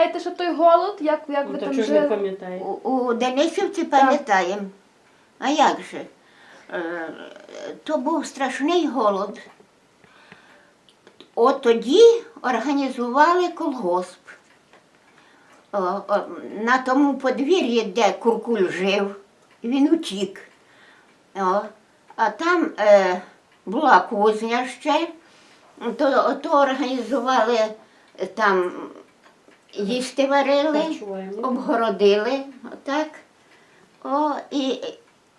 пам'ятаєте, що той голод? Як, як ви Ну, то там чого ж не жили? У, у Денисівці пам'ятаємо. А як же? Е, То був страшний голод. От тоді організували колгосп. О, о, на тому подвір'ї, де Куркуль жив, він утік. О, а там е, була кузня ще, то, то організували е, там їсти варили обгородили, отак. О, і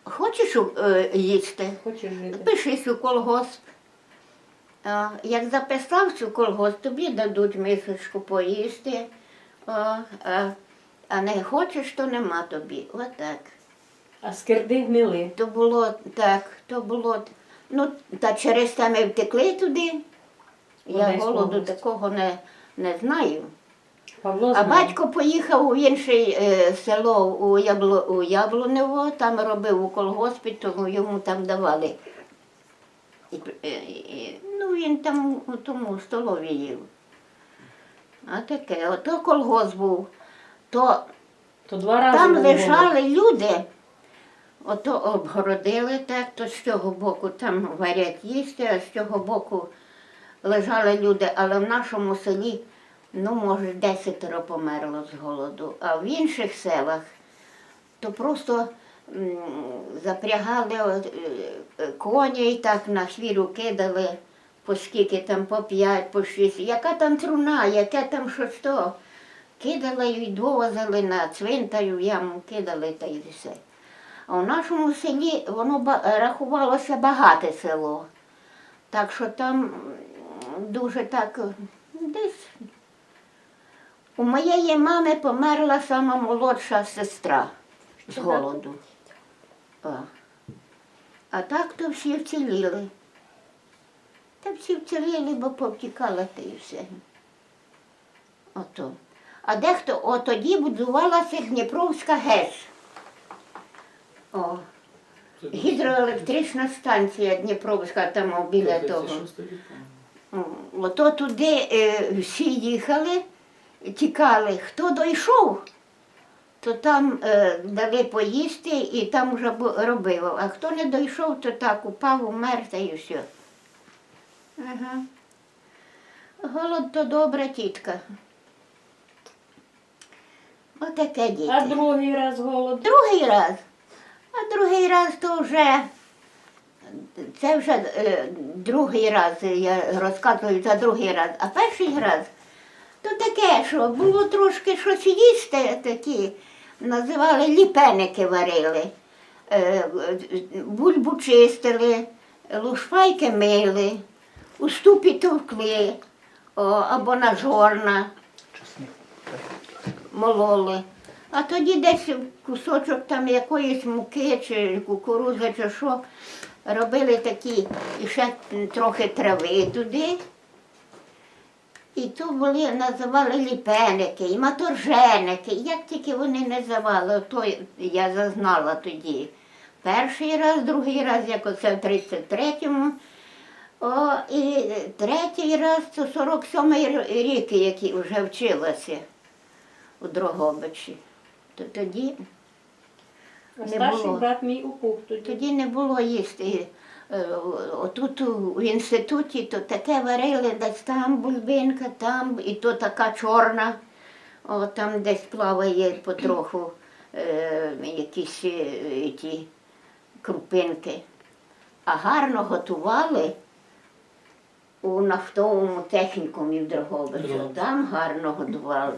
хочеш е, їсти, Хочеш жити? пишись у колгосп. О, як записався у колгосп, тобі дадуть мисочку поїсти. О, а, а не хочеш, то нема тобі. Отак. А скирди гнили. То було так, то було. Ну, та через те ми втекли туди. Я голоду область. такого не, не знаю. Павло А знає. батько поїхав у інше е, село у, Ябло, у Яблунево, там робив у колгоспі, тому йому там давали. І, е, і, ну, він там у тому столові їв. А таке, ото колгосп був. То То два рази там був голод. лежали люди, ото обгородили так, то з цього боку там варять їсти, а з цього боку лежали люди, але в нашому селі, ну, може, десятеро померло з голоду, а в інших селах то просто запрягали е, коні і так на хвіру кидали, по скільки там, по п'ять, по шість. Яка там труна, яке там щось то. Кидали і відвозили на цвинтарю, яму кидали та й все. А в нашому селі воно рахувалося багате село. Так що там дуже так. У моєї мами померла сама молодша сестра з голоду. О. А так то всі вціліли. Та всі вціліли, бо повтікали та і все. Ото. А дехто от тоді будувалася Дніпровська ГЕС. О, гідроелектрична станція Дніпровська там біля того. Ото туди е, всі їхали, тікали. Хто дійшов, то там е, дали поїсти і там вже робив. А хто не дійшов, то так упав, умер та і все. Ага. Голод то добра тітка. Отаке діти. А другий раз голод. Другий раз. А другий раз то вже. Це вже е, другий раз, я розказую за другий раз. А перший раз то таке, що було трошки щось їсти такі, називали ліпеники варили. Е, бульбу чистили, лушпайки мили, у ступі товкли, або на жорна мололи. А тоді десь кусочок там якоїсь муки чи кукурузи, чи що, робили такі і ще трохи трави туди. І то були, називали ліпеники, і маторженики, як тільки вони називали, то я зазнала тоді. Перший раз, другий раз, як оце в 33-му. О, і третій раз це 47-й рік, який вже вчилася у Дрогобичі. То тоді, Не старший було. брат мій упух тоді. тоді не було їсти. Е, Отут у інституті то таке варили, десь там бульбинка, там, і то така чорна, о, там десь плаває потроху е, якісь е, ті крупинки. А гарно готували у нафтовому технікумі в Дрогобичу. Там гарно готували.